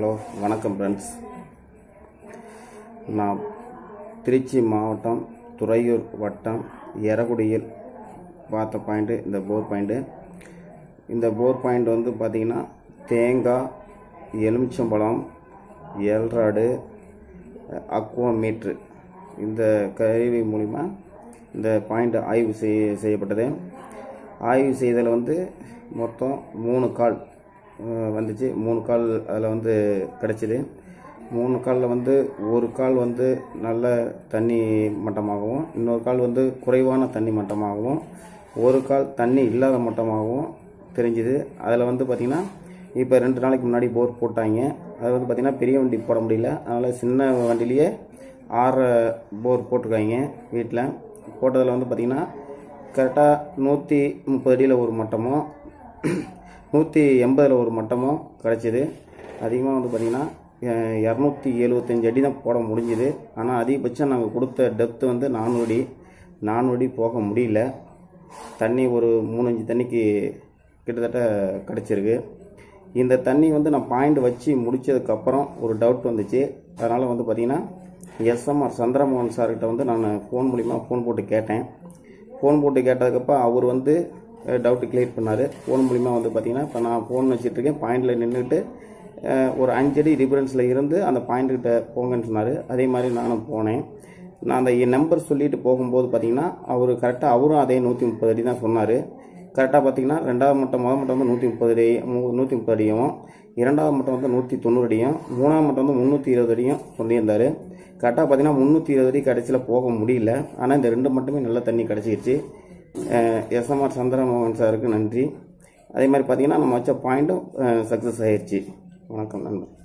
Hello வணக்கம் friends நான் திருச்சி மாவட்டம் துறையூர் வட்டம் எரகுடியில் பார்த்த பாயிண்ட்டு இந்த போர் பாயிண்ட்டு இந்த போர் பாயிண்ட் வந்து பார்த்திங்கன்னா தேங்காய் எலுமிச்சம்பழம் எல்ராடு அக்வா மீட்ரு இந்த கருவி மூலிமா இந்த பாயிண்ட் ஆய்வு செய்ய செய்யப்பட்டது. ஆய்வு செய்ததில் வந்து மொத்தம் மூணு கால். வந்துச்சு. மூணு கால் அதில் வந்து கிடச்சிது. மூணு காலில் வந்து ஒரு கால் வந்து நல்ல தண்ணி மட்டமாகவும் இன்னொரு கால் வந்து குறைவான தண்ணி மட்டமாகவும் ஒரு கால் தண்ணி இல்லாத மட்டமாகவும் தெரிஞ்சுது. அதில் வந்து பார்த்திங்கன்னா இப்போ ரெண்டு நாளைக்கு முன்னாடி போர் போட்டாங்க. அது வந்து பார்த்திங்கன்னா பெரிய வண்டி போட முடியல. அதனால் சின்ன வண்டிலேயே ஆறு போர் போட்டிருக்காங்க வீட்டில் போட்டதில் வந்து பார்த்திங்கன்னா கரெக்டாக நூற்றி முப்பது அடியில் ஒரு மட்டமும் நூற்றி எண்பதில் ஒரு மட்டமும் கிடச்சிது. அதிகமாக வந்து பார்த்திங்கன்னா இரநூத்தி எழுபத்தஞ்சி அடி தான் போட முடிஞ்சுது. ஆனால் அதிகபட்சம் நாங்கள் கொடுத்த டெப்த்து வந்து நானூறு அடி. நானூறு அடி போக முடியல. தண்ணி ஒரு மூணு அஞ்சு தண்ணிக்கு கிட்டத்தட்ட கிடச்சிருக்கு. இந்த தண்ணி வந்து நான் பாயிண்ட் வச்சு முடிச்சதுக்கப்புறம் ஒரு டவுட் வந்துச்சு. அதனால் வந்து பார்த்திங்கன்னா எஸ்எம்ஆர் சந்திரமோகன் சார்கிட்ட வந்து நான் ஃபோன் மூலிமா ஃபோன் போட்டு கேட்டேன். ஃபோன் போட்டு கேட்டதுக்கப்புறம் அவர் வந்து டவுட்டு கிளியர் பண்ணார். ஃபோன் மூலிமா வந்து பார்த்திங்கன்னா இப்போ நான் ஃபோன் வச்சுட்ருக்கேன் பாயிண்டில் நின்றுட்டு ஒரு அஞ்சடி டிஃபரன்ஸில் இருந்து அந்த பாயிண்ட்கிட்ட போங்கன்னு சொன்னார். அதே மாதிரி நானும் போனேன். நான் அந்த நம்பர் சொல்லிட்டு போகும்போது பார்த்தீங்கன்னா அவர் கரெக்டாக அவரும் அதே நூற்றி முப்பது அடி தான் சொன்னார். கரெக்டாக பார்த்தீங்கன்னா ரெண்டாவது மட்டம் முதல் மட்டம் வந்து நூற்றி முப்பது அடி நூற்றி முப்பது அடியும். இரண்டாவது மட்டம் வந்து நூற்றி தொண்ணூறு அடியும். மூணாவது மட்டம் வந்து முந்நூற்றி இருபது அடியும் சொல்லியிருந்தார். கரெக்டாக பார்த்தீங்கன்னா முந்நூற்றி இருபது அடி கடைசியில் போக முடியல. ஆனால் இந்த ரெண்டு மட்டுமே நல்ல தண்ணி கிடச்சிருச்சு. எஸ்எம்ஆர் சந்திரமோகன் சாருக்கு நன்றி. அதே மாதிரி பார்த்தீங்கன்னா நம்ம வச்ச பாயிண்ட்டும் சக்ஸஸ் ஆயிடுச்சு வணக்கம் நண்பர்